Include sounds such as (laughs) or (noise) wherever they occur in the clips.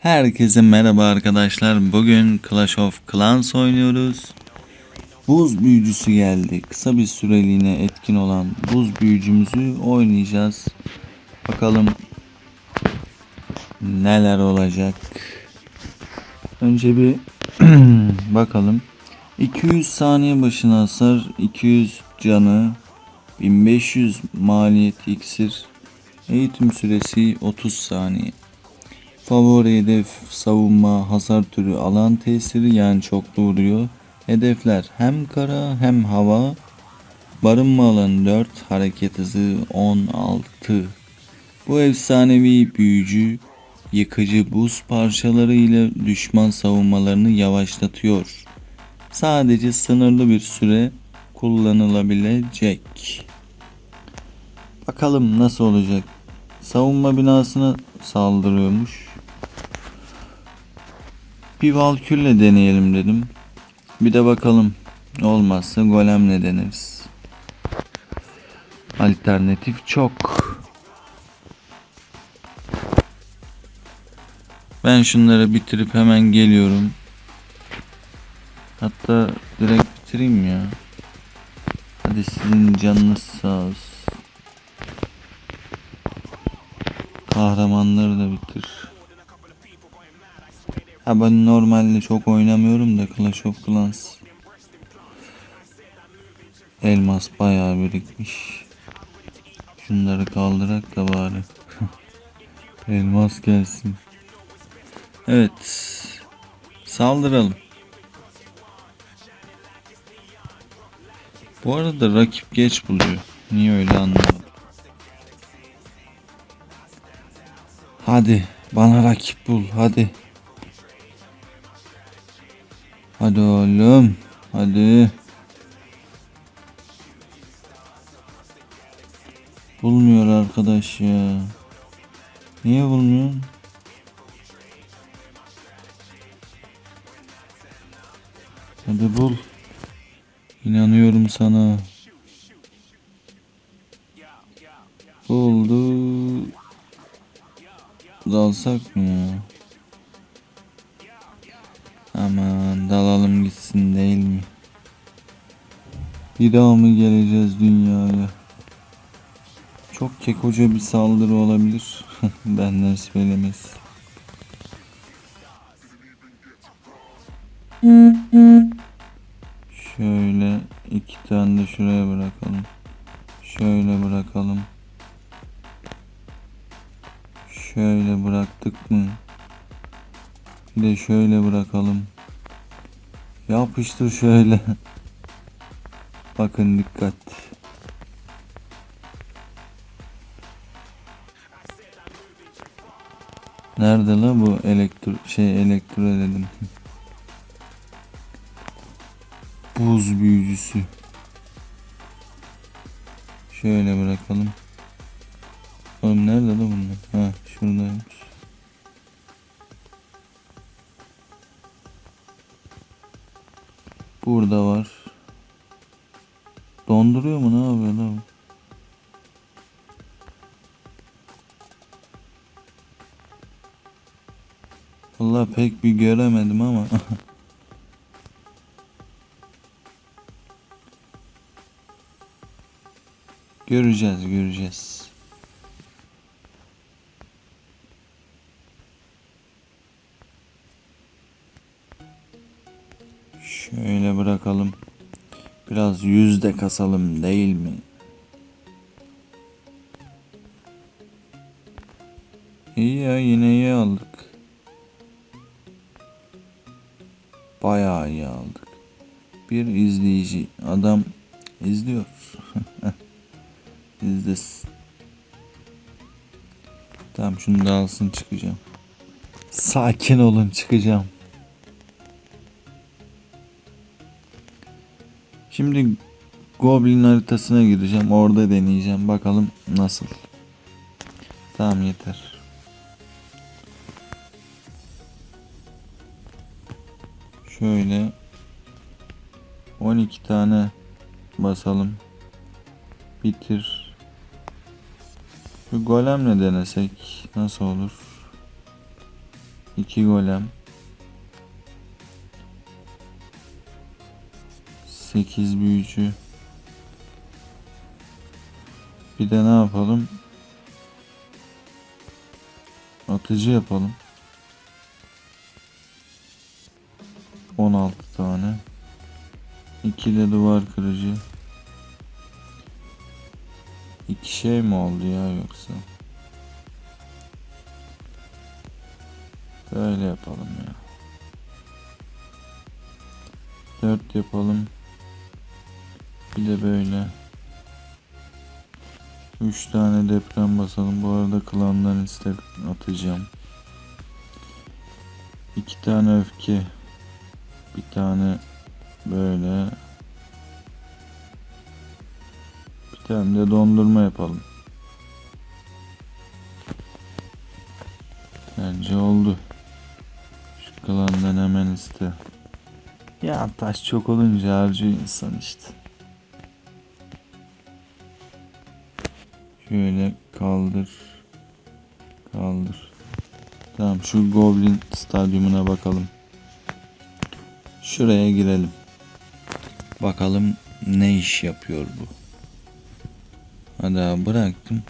Herkese merhaba arkadaşlar. Bugün Clash of Clans oynuyoruz. Buz büyücüsü geldi. Kısa bir süreliğine etkin olan buz büyücümüzü oynayacağız. Bakalım neler olacak. Önce bir (clears throat) bakalım. 200 saniye başına hasar, 200 canı, 1500 maliyet iksir, eğitim süresi 30 saniye. Favori hedef savunma hasar türü alan tesiri yani çoklu vuruyor. Hedefler hem kara hem hava. Barınma alanı 4, hareket hızı 16. Bu efsanevi büyücü yıkıcı buz parçaları ile düşman savunmalarını yavaşlatıyor. Sadece sınırlı bir süre kullanılabilecek. Bakalım nasıl olacak. Savunma binasına saldırıyormuş. Bir valkürle deneyelim dedim. Bir de bakalım. Olmazsa golemle deneriz. Alternatif çok. Ben şunları bitirip hemen geliyorum. Hatta direkt bitireyim ya. Hadi sizin canınız sağ olsun. Kahramanları da bitir. Ha ben normalde çok oynamıyorum da Clash of Clans. Elmas bayağı birikmiş. Şunları kaldırak da bari. (laughs) Elmas gelsin. Evet. Saldıralım. Bu arada rakip geç buluyor. Niye öyle anlamadım. Hadi bana rakip bul hadi. Hadi oğlum. Hadi. Bulmuyor arkadaş ya. Niye bulmuyor? Hadi bul. İnanıyorum sana. Buldu. Dalsak mı ya? Aman dalalım gitsin değil mi? Bir daha mı geleceğiz dünyaya? Çok kekoca bir saldırı olabilir. (laughs) Benden söylemez. Şöyle bıraktık mı? Bir de şöyle bırakalım. Yapıştır şöyle. (laughs) Bakın dikkat. Nerede la bu elektro şey elektro dedim. (laughs) Buz büyücüsü. Şöyle bırakalım. Oğlum nerede la bunlar? Ha Donduruyor mu ne yapıyor lan? Vallahi pek bir göremedim ama. (laughs) göreceğiz, göreceğiz. Şöyle bırakalım. Biraz yüzde kasalım değil mi? İyi ya yine iyi aldık. Bayağı iyi aldık. Bir izleyici adam izliyor. (laughs) İzlesin. Tamam şunu da alsın çıkacağım. Sakin olun çıkacağım. Şimdi Goblin haritasına gireceğim. Orada deneyeceğim. Bakalım nasıl. Tamam yeter. Şöyle 12 tane basalım. Bitir. Şu golemle denesek nasıl olur? 2 golem 8 büyücü bir de ne yapalım? Atıcı yapalım. 16 tane. 2 de duvar kırıcı. İki şey mi oldu ya yoksa? Böyle yapalım ya. 4 yapalım. Bir de böyle. 3 tane deprem basalım. Bu arada klandan istek atacağım. 2 tane öfke. Bir tane böyle. Bir tane de dondurma yapalım. Bence oldu. Şu klandan hemen iste. Ya taş çok olunca harcıyor insan işte. Şöyle kaldır. Kaldır. Tamam şu Goblin stadyumuna bakalım. Şuraya girelim. Bakalım ne iş yapıyor bu. Hadi bıraktım.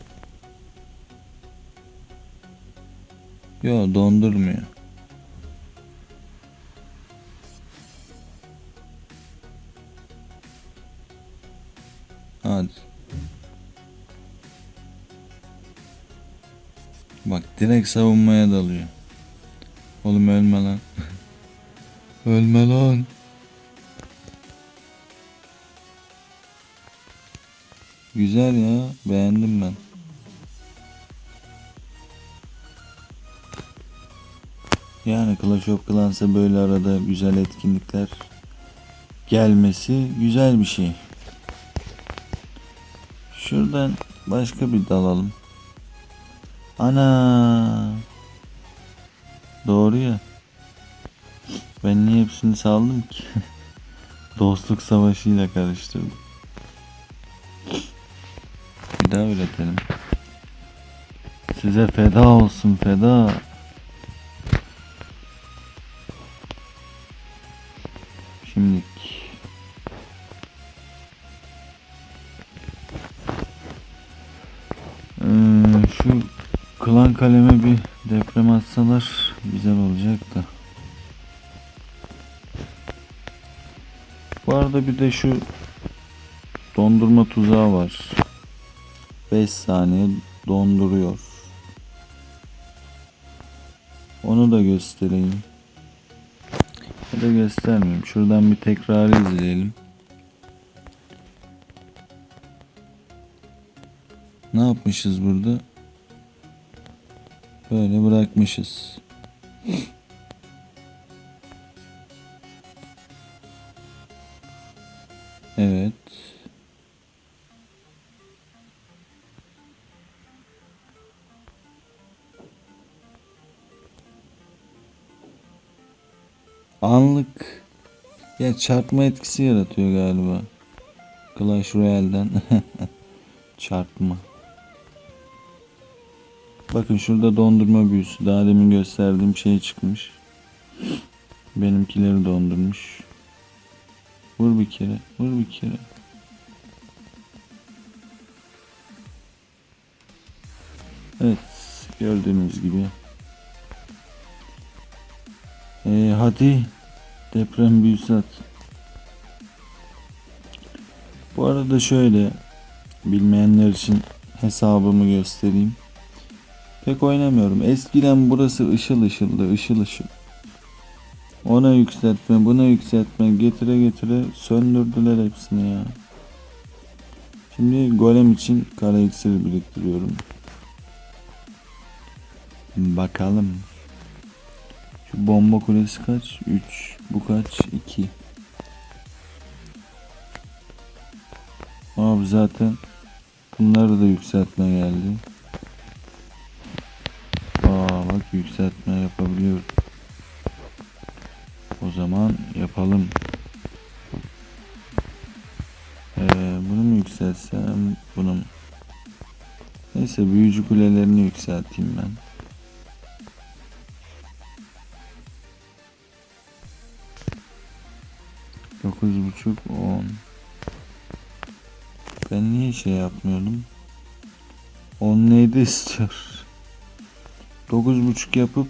Yo dondurmuyor. Direkt savunmaya dalıyor. Oğlum ölme lan. (laughs) ölme lan. Güzel ya. Beğendim ben. Yani Clash of Clans'a böyle arada güzel etkinlikler gelmesi güzel bir şey. Şuradan başka bir dalalım. Ana. Doğru ya. Ben niye hepsini saldım ki? (laughs) Dostluk savaşıyla karıştırdım. Bir daha üretelim. Size feda olsun feda. Kaleme bir deprem atsalar güzel olacak da. Bu arada bir de şu dondurma tuzağı var. 5 saniye donduruyor. Onu da göstereyim. Ya da göstermeyeyim. Şuradan bir tekrar izleyelim. Ne yapmışız burada? Böyle bırakmışız. Evet. Anlık ya çarpma etkisi yaratıyor galiba. Clash Royale'den (laughs) çarpma. Bakın şurada dondurma büyüsü. Daha demin gösterdiğim şey çıkmış. Benimkileri dondurmuş. Vur bir kere. Vur bir kere. Evet. Gördüğünüz gibi. Ee, hadi. Deprem büyüsü at. Bu arada şöyle. Bilmeyenler için hesabımı göstereyim. Pek oynamıyorum. Eskiden burası ışıl ışıldı, ışıl ışıl. Ona yükseltme, buna yükseltme, getire getire söndürdüler hepsini ya. Şimdi golem için kara iksiri biriktiriyorum. Bakalım. Şu bomba kulesi kaç? 3. Bu kaç? 2. Abi zaten bunları da yükseltme geldi yükseltme yapabiliyorum. O zaman yapalım. Ee, bunu mu yükseltsem? Bunu? Neyse büyücü kulelerini yükselteyim ben. Dokuz buçuk on. Ben niye şey yapmıyordum? On neydi (laughs) istiyor? Dokuz buçuk yapıp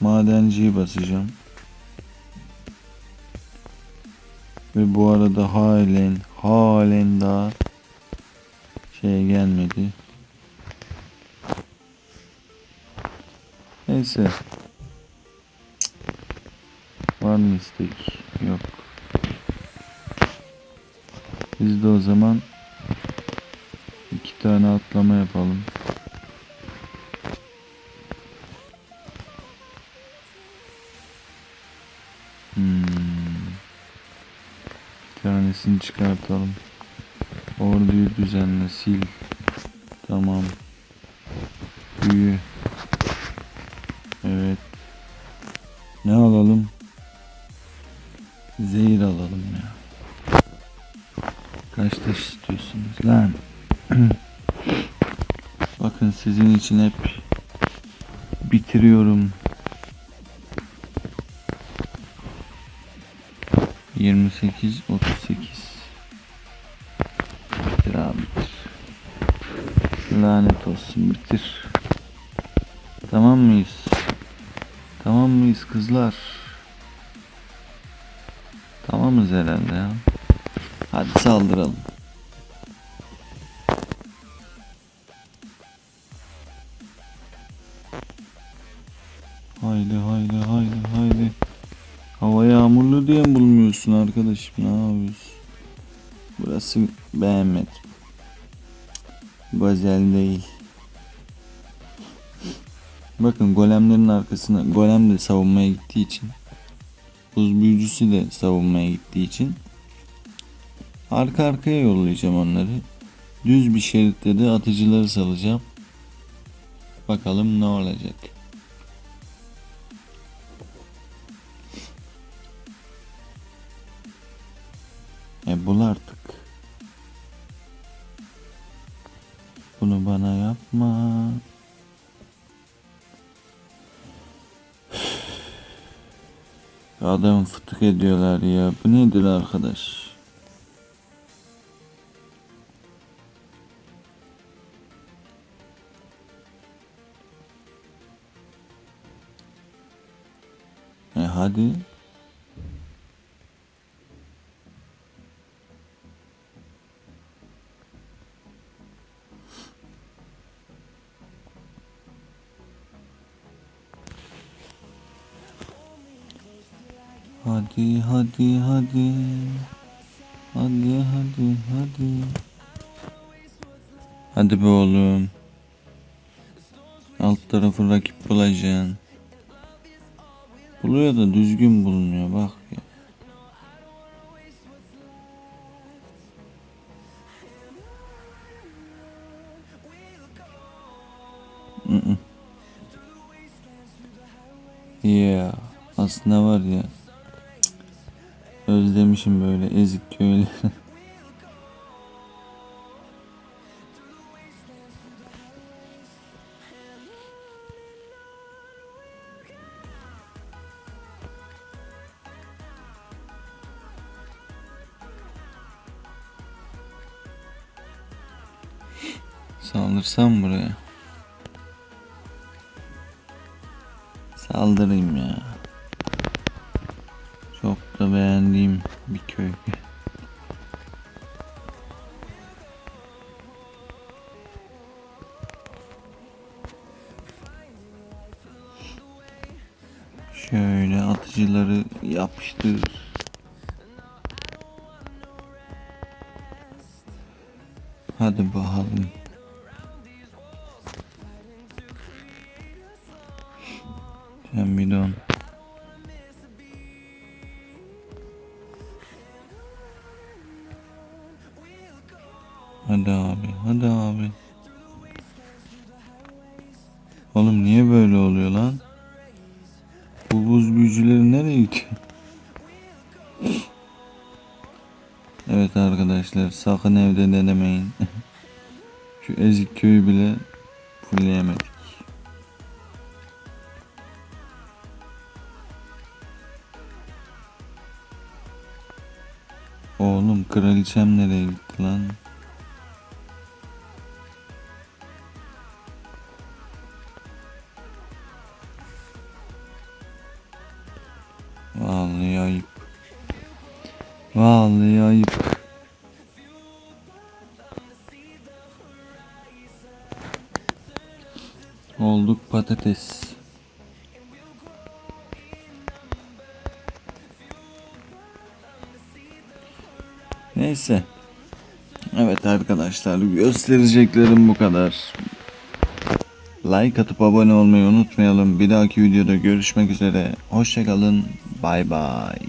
madenciyi basacağım. Ve bu arada halen halen daha şey gelmedi. Neyse. Var mı istek? Yok. Biz de o zaman iki tane atlama yapalım. Çıkartalım. Orduyu düzenle, sil. Tamam. Büyü. Evet. Ne alalım? Zehir alalım ya. Kaç taş istiyorsunuz lan? (clears throat) Bakın sizin için hep bitiriyorum. 28 38 Bitir abi. Lanet olsun bitir. Tamam mıyız? Tamam mıyız kızlar? Tamamız herhalde ya. Hadi saldıralım. Haydi haydi haydi haydi. Hava yağmurlu diye mi bulmuyorsun arkadaşım? Ne yapıyorsun? Burası beğenmedim. Güzel değil. Bakın golemlerin arkasına golem de savunmaya gittiği için buz büyücüsü de savunmaya gittiği için arka arkaya yollayacağım onları. Düz bir şeritte de atıcıları salacağım. Bakalım ne olacak. E bul artık. Bunu bana yapma. (sighs) Adam fıtık ediyorlar ya. Bu nedir arkadaş? E hadi. Hadi hadi hadi. Hadi hadi hadi. Hadi be oğlum. Alt tarafı rakip bulacaksın. Buluyor da düzgün bulmuyor bak ya. Mm-mm. Yeah. Aslında var ya. Özlemişim böyle ezik köyleri. Saldırsam buraya. Saldırayım ya. Da beğendiğim bir köy. Şöyle atıcıları yapıştır. Hadi bakalım. Sen bir don. Evet arkadaşlar sakın evde denemeyin. (laughs) Şu ezik köyü bile fullleyemedik. Oğlum kraliçem nereye gitti lan? Vallahi ayıp. Olduk patates. Neyse. Evet arkadaşlar göstereceklerim bu kadar. Like atıp abone olmayı unutmayalım. Bir dahaki videoda görüşmek üzere. Hoşçakalın. Bay bay.